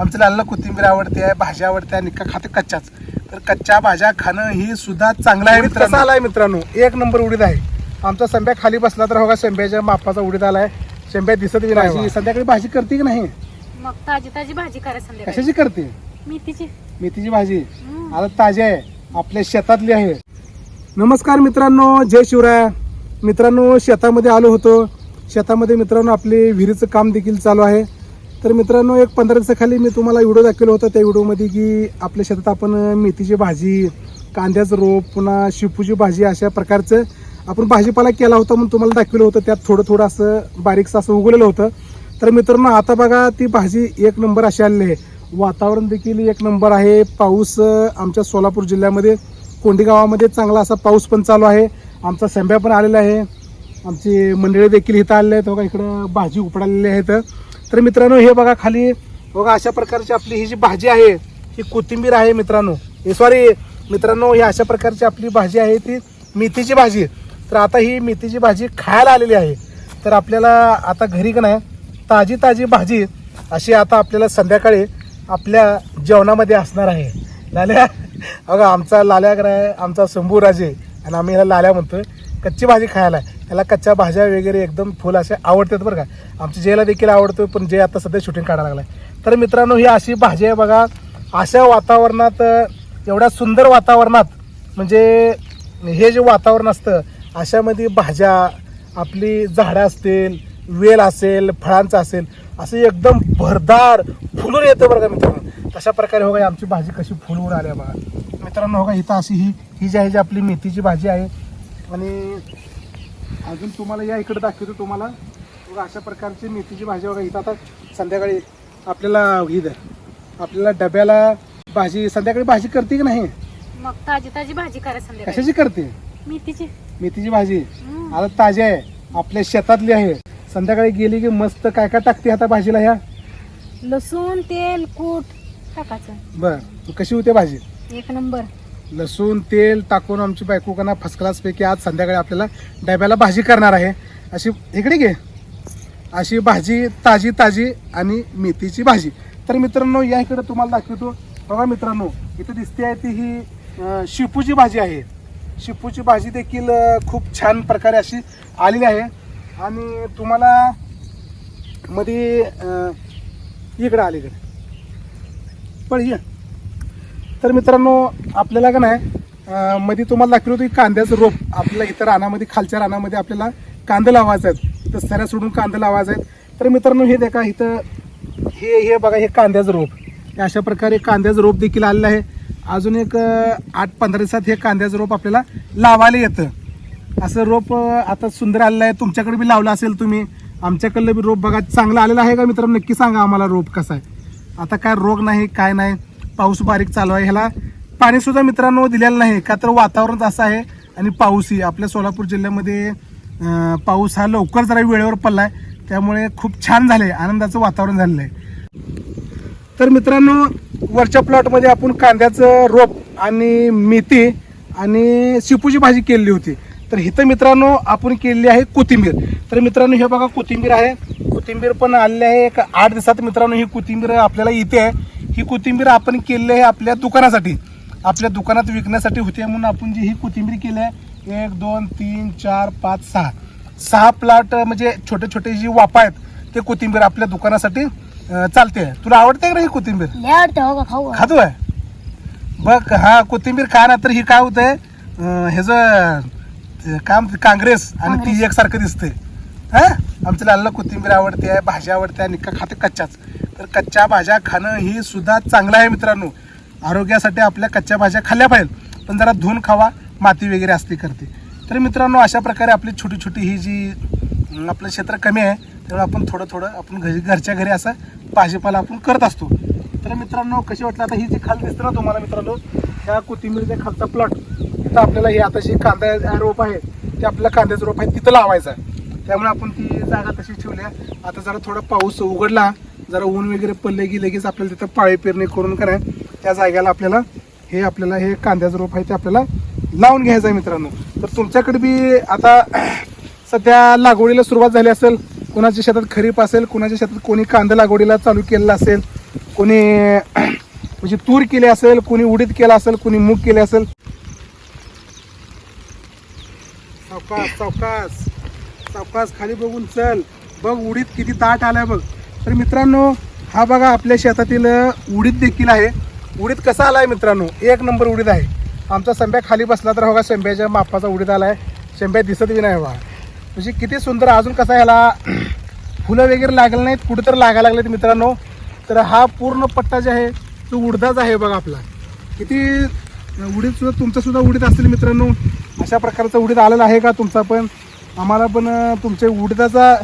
आमच्या लाला कोथिंबीर आवडते आहे भाज्या आवडते आहे निका खाते कच्च्याच. तर कच्च्या भाज्या खाणं ही सुद्धा चांगलं आहे मित्रांनो. आलाय मित्रांनो? एक नंबर उडीद आहे. आमचा संब्या खाली बसला तर बघा संब्याच्या मापाचा उडीद आलाय. संब्या दिसत बी नाही संध्याकाळी भाजी करते की नाही? मग ताजी ताजी भाजी करा संध्याकाळी. कशाची करते? मेथीची. मेथीची भाजी. आता ताजी आहे. आपल्या शेतातली आहे. नमस्कार मित्रांनो जय शिवराय. मित्रांनो शेतामध्ये आलो होतो. शेतामध्ये मित्रांनो आपले विहिरीचं काम देखील चालू आहे. तर मित्रांनो एक पंधरा दिवसाखाली मी तुम्हाला व्हिडिओ दाखवला होता त्या व्हिडिओमध्ये की आपल्या शेतात आपण मेथीची भाजी कांद्याचं रोप पुन्हा शिपूची भाजी अशा प्रकारचं आपण भाजीपाला केला होता म्हणून तुम्हाला दाखवलं होतं. त्यात थोडं थोडं असं बारीकसं असं उगवलेलं होतं. तर मित्रांनो आता बघा ती भाजी एक नंबर अशी आलेली आहे. वातावरण देखील एक नंबर आहे. पाऊस आमच्या सोलापूर जिल्ह्यामध्ये कोंडी गावामध्ये चांगला असा पाऊस पण चालू आहे. आमचा सेंब्या पण आलेला आहे. आमची मंडळी देखील इथं आलेले आहेत. बघा इकडं भाजी उपडालेली आहेत. तर मित्रांनो हे बघा खाली. बघा अशा प्रकारची आपली ही जी भाजी आहे ही कोथिंबीर आहे मित्रांनो. हे सॉरी मित्रांनो ही अशा प्रकारची आपली भाजी आहे ती मेथीची भाजी. तर आता ही मेथीची भाजी खायला आलेली आहे. तर आपल्याला आता घरी का नाही ताजी ताजी भाजी अशी आता आपल्याला संध्याकाळी आपल्या जेवणामध्ये असणार आहे. लाल्या अगं आमचा लाल्यागर आहे आमचा शंभूराजे आणि आम्ही ह्याला लाल्या म्हणतोय. कच्ची भाजी खायला. आहे त्याला कच्च्या भाज्या वगैरे एकदम फुल असे आवडतात बरं का. आमच्या जेला देखील आवडतो पण जे आता सध्या शूटिंग काढायला लागलाय. तर मित्रांनो ही अशी भाजी आहे बघा. अशा वातावरणात एवढ्या सुंदर वातावरणात म्हणजे हे जे वातावरण असतं अशामध्ये भाज्या आपली झाडं असतील वेल असेल फळांचं असेल असं एकदम भरदार फुलून येतं बरं का मित्रांनो. तशा प्रकारे हो का आमची भाजी कशी फुलवून आली आहे बघा. मित्रांनो हो का इथं अशी ही ही जी आहे जी आपली मेथीची भाजी आहे आणि अजून तुम्हाला या इकडे दाखवतो तुम्हाला. बघा अशा प्रकारची मेथीची भाजी बघा इथं आता संध्याकाळी आपल्याला ही द्या. आपल्याला डब्याला भाजी संध्याकाळी भाजी करते की नाही? मग ताजी ताजी भाजी करा संध्याकाळी. कशाची करते? मेथीची. मेथीची भाजी? हम्म. आता ताजी आहे. आपल्या शेतातली आहे. संध्याकाळी गेली की मस्त काय काय टाकते आता भाजीला ह्या? लसूण तेल कूट टाकायचं. बर. कशी होते भाजी? एक नंबर. लसूण तेल टाकून आमची बायको का फर्स्ट क्लास पैकी आज संध्याकाळी आपल्याला डब्याला भाजी करणार आहे. अशी इकडे घे. अशी भाजी ताजी ताजी आणि मेथीची भाजी. तर मित्रांनो या इकडे तुम्हाला दाखवतो. बघा मित्रांनो इथं दिसते आहे ती ही शिपूची शेपूची भाजी आहे. शेपूची भाजी देखील खूप छान प्रकारे अशी आलेली आहे. आणि तुम्हाला मध्ये इकडं आलीकडे. पण ये. तर मित्रांनो आपल्याला का नाही मध्ये तुम्हाला दाखवलं होतं की कांद्याचं रोप आपल्याला इथं रानामध्ये खालच्या रानामध्ये आपल्याला कांदे लावायचं आहेत. तर सऱ्या सोडून कांदे लावायचं आहेत. तर मित्रांनो हे देखा इथं हे हे बघा हे कांद्याचं रोप. हे अशा प्रकारे कांद्याचं रोप देखील आलेलं आहे. अजून एक आठ पंधरा दिवसात हे कांद्याचं रोप आपल्याला लावायला येतं. असं रोप आता सुंदर आलेलं आहे. तुमच्याकडे बी लावलं असेल तुम्ही आमच्याकडलं बी रोप बघा. चांगलं आलेलं आहे का मित्रांनो? नक्की सांगा आम्हाला रोप कसा आहे. आता काय रोग नाही काय नाही. पाऊस बारीक चालू आहे. ह्याला पाणी सुद्धा मित्रांनो दिलेलं नाही. का तर वातावरण असं आहे आणि पाऊसही. आपल्या सोलापूर जिल्ह्यामध्ये पाऊस हा लवकर जरा वेळेवर पडला आहे त्यामुळे खूप छान झाले आनंदाचं वातावरण झालेलं आहे. तर मित्रांनो वरच्या प्लॉटमध्ये आपण कांद्याचं रोप आणि मेथी आणि शिपूची भाजी केलेली होती. तर इथं मित्रांनो आपण केलेली आहे कोथिंबीर. तर मित्रांनो हे बघा कोथिंबीर आहे. कोथिंबीर पण आलेली आहे. एक आठ दिवसात मित्रांनो ही कोथिंबीर आपल्याला इथे आहे. ही कोथिंबीर आपण केलेली आहे आपल्या दुकानासाठी. आपल्या दुकानात विकण्यासाठी होते म्हणून आपण जी ही कोथिंबीर केली आहे एक दोन तीन चार पाच सहा. सहा प्लॉट म्हणजे छोटे छोटे जी वापा आहेत ते कोथिंबीर आपल्या दुकानासाठी चालते. तुला आवडते का ही कोथिंबीर? हो का खाऊ खातोय बघ हा कोथिंबीर खा ना तर ही काय होतंय ह्याच काम काँग्रेस आणि ती. एकसारखं दिसतंय. हा? आमच्या लाला कोथिंबीर आवडते आहे भाज्या आवडते आहे निका खाते कच्च्याच. तर कच्च्या भाज्या खाणं ही सुद्धा चांगलं आहे मित्रांनो. आरोग्यासाठी आपल्या कच्च्या भाज्या खाल्ल्या पाहिजेत. पण जरा धुवून खावा माती वगैरे असते करते. तर मित्रांनो अशा प्रकारे आपली छोटी छोटी ही जी आपलं क्षेत्र कमी आहे त्यामुळे आपण थोडं थोडं आपण घरी घरच्या घरी असं भाजीपाला आपण करत असतो. तर मित्रांनो कशी वाटलं आता ही जी खाल दिसतं ना तुम्हाला मित्रांनो ह्या कोथिंबीरच्या खालचा प्लॉट तिथं आपल्याला हे आता जी कांदा रोप आहे ते आपल्याला कांद्याचं रोप आहे तिथं लावायचं आहे. त्यामुळे आपण ती जागा तशी ठेवली आहे. आता जरा थोडा पाऊस उघडला जरा ऊन वगैरे पडले की लगेच आपल्याला तिथं पाळी पेरणी करून कराय त्या जागेला आपल्याला हे आपल्याला हे कांद्याचं रोप आहे ते आपल्याला लावून घ्यायचं आहे मित्रांनो. तर तुमच्याकडे बी आता सध्या लागवडीला सुरुवात झाली असेल कुणाच्या शेतात खरीप असेल कुणाच्या शेतात कोणी कांदा लागवडीला चालू केलेला असेल कोणी म्हणजे तूर केली असेल कोणी उडीद केला असेल कोणी मूग केले असेल. सावकाश सावकाश सावकाश खाली बघून चल. बघ उडीद किती ताट आलाय बघ. तर मित्रांनो हा बघा आपल्या शेतातील उडीद देखील आहे. उडीद कसा आला आहे मित्रांनो? एक नंबर उडीद आहे. आमचा संब्या खाली बसला तर बघा शेंब्याच्या मापाचा उडीद आलाय. शेंब्या दिसत बी नाही बघा. म्हणजे किती सुंदर अजून कसा याला फुलं वगैरे लागले नाहीत कुठं तर लागायला लागलेत मित्रांनो. तर हा पूर्ण पट्टा जे आहे तो उडदाच आहे बघा आपला. किती उडीद सुद्धा सुद्धा उडीद असेल मित्रांनो. अशा प्रकारचं उडीद आलेलं आहे का तुमचा पण? आम्हाला पण तुमच्या उडीदाचा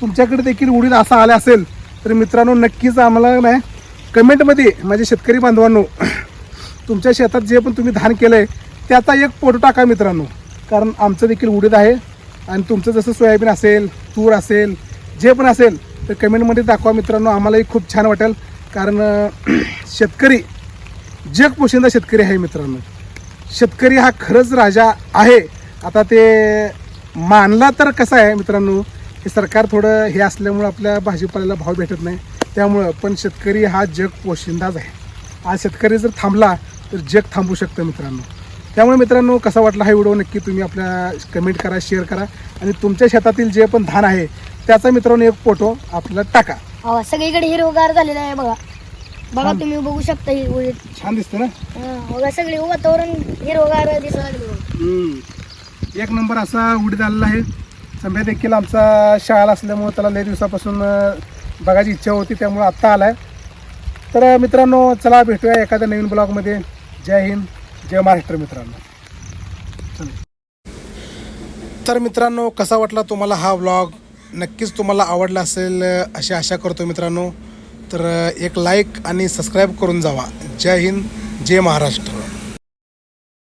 तुमच्याकडे देखील उडीद असा आला असेल. तर मित्रांनो नक्कीच आम्हाला नाही कमेंटमध्ये माझे शेतकरी बांधवांनो तुमच्या शेतात जे पण तुम्ही धान केलं आहे त्याचा एक फोटो टाका मित्रांनो. कारण आमचं देखील उडीद आहे आणि तुमचं जसं सोयाबीन असेल तूर असेल जे पण असेल तर कमेंटमध्ये दाखवा मित्रांनो. आम्हालाही खूप छान वाटेल. कारण शेतकरी जग पोशिंदा शेतकरी आहे मित्रांनो. शेतकरी हा खरंच राजा आहे. आता ते मानला तर कसं आहे मित्रांनो? हे सरकार थोडं हे असल्यामुळं आपल्या भाजीपाल्याला भाव भेटत नाही. त्यामुळं पण शेतकरी हा जग पोशिंदाच आहे. आज शेतकरी जर थांबला तर जग थांबू शकतं मित्रांनो. त्यामुळे मित्रांनो कसा वाटला हा व्हिडिओ नक्की तुम्ही आपल्या कमेंट करा शेअर करा. आणि तुमच्या शेतातील जे पण धान आहे त्याचा मित्रांनो एक फोटो आपल्याला टाका. हो सगळीकडे हिरवगार झालेलं आहे बघा. बघा तुम्ही बघू शकता ही छान दिसतं ना? बघा सगळे वातावरण हिरवगार दिसत. एक नंबर असा उडीद आलेला आहे. संभ्या देखील आमचा शाळा असल्यामुळं त्याला लय दिवसापासून बघायची इच्छा होती त्यामुळं आत्ता आलाय. तर मित्रांनो चला भेटूया एखाद्या नवीन ब्लॉगमध्ये जय हिंद जय महाराष्ट्र मित्रांनो. तर मित्रांनो कसा वाटला तुम्हाला हा व्लॉग नक्कीच तुम्हाला आवडला असेल अशी आशा करतो मित्रांनो. तर एक लाईक आणि सबस्क्राईब करून जावा. जय हिंद जय महाराष्ट्र.